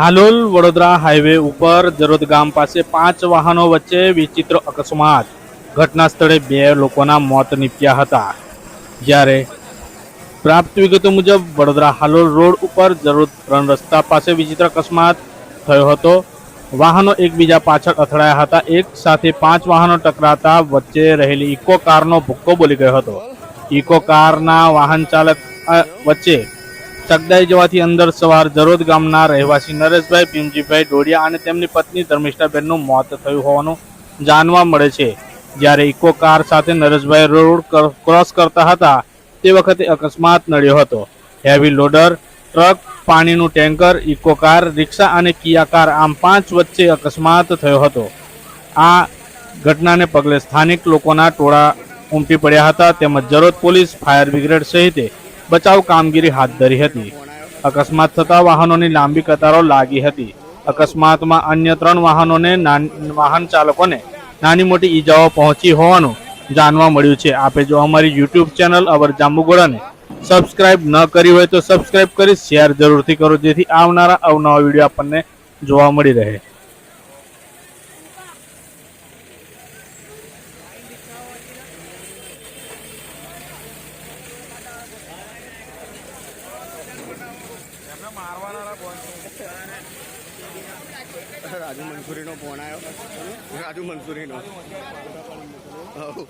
Halol Vadodara highway ઉપર જરોદ ગામ પાસે પાંચ વાહનો વચ્ચે વિચિત્ર અકસ્માત. ઘટના સ્થળે બે લોકોના મોત નીપજ્યા હતા. જ્યારે પ્રાપ્ત વિગતો મુજબ વડોદરા હાલોલ રોડ ઉપર જરોદ ત્રણ રસ્તા પાસે વિચિત્ર અકસ્માત થયો હતો. વાહનો એકબીજા પાછળ અથડાયા હતા. એક સાથે પાંચ વાહનો ટકરાતા વચ્ચે રહેલી ઇકો કારનો ભૂક્કો બોલી ગયો હતો. ઇકો કારના વાહન ચાલક વચ્ચે ચગદાઈ જવાથી અંદર સવાર જરોદ ગામના રહેવાસી નરેશભાઈ, ભીમજીભાઈ ડોડિયા અને તેમની પત્ની ધર્મિષ્ઠાબેનનું મોત થયું હોવાનું જાણવા મળે છે. જ્યારે ઇકો કાર સાથે નરેશભાઈ રોડ ક્રોસ કરતા હતા, તે વખતે અકસ્માત નડ્યો હતો. હેવી લોડર, ટ્રક, પાણીનું ટેન્કર, ઇકો કાર, રિક્ષા અને કિયા કાર આમ પાંચ વચ્ચે અકસ્માત થયો હતો. આ ઘટનાને પગલે સ્થાનિક લોકોના ટોળા ઉમટી પડ્યા હતા, તેમજ જરોદ પોલીસ, ફાયર બ્રિગેડ સહિતે બચાવ કામગીરી હાથ ધરી હતી. અકસ્માત થતા વાહનોની લાંબી કતારો લાગી હતી. અકસ્માતમાં અન્ય ત્રણ વાહનોને નાન- વાહન ચાલકોને નાની મોટી ઈજાઓ પહોંચી હોવાનું જાણવા મળ્યું છે. આપે જો અમારી યુટ્યુબ ચેનલ અવર જાંબુગોળાને સબસ્ક્રાઇબ ન કરી હોય તો સબસ્ક્રાઇબ કરી શેર જરૂરથી કરો જેથી આવનારા અવનવા વીડિયો આપણને જોવા મળી રહે. રાજુ મંસૂરીનો ફોન આવ્યો રાજુ મંસૂરીનો. હઉ.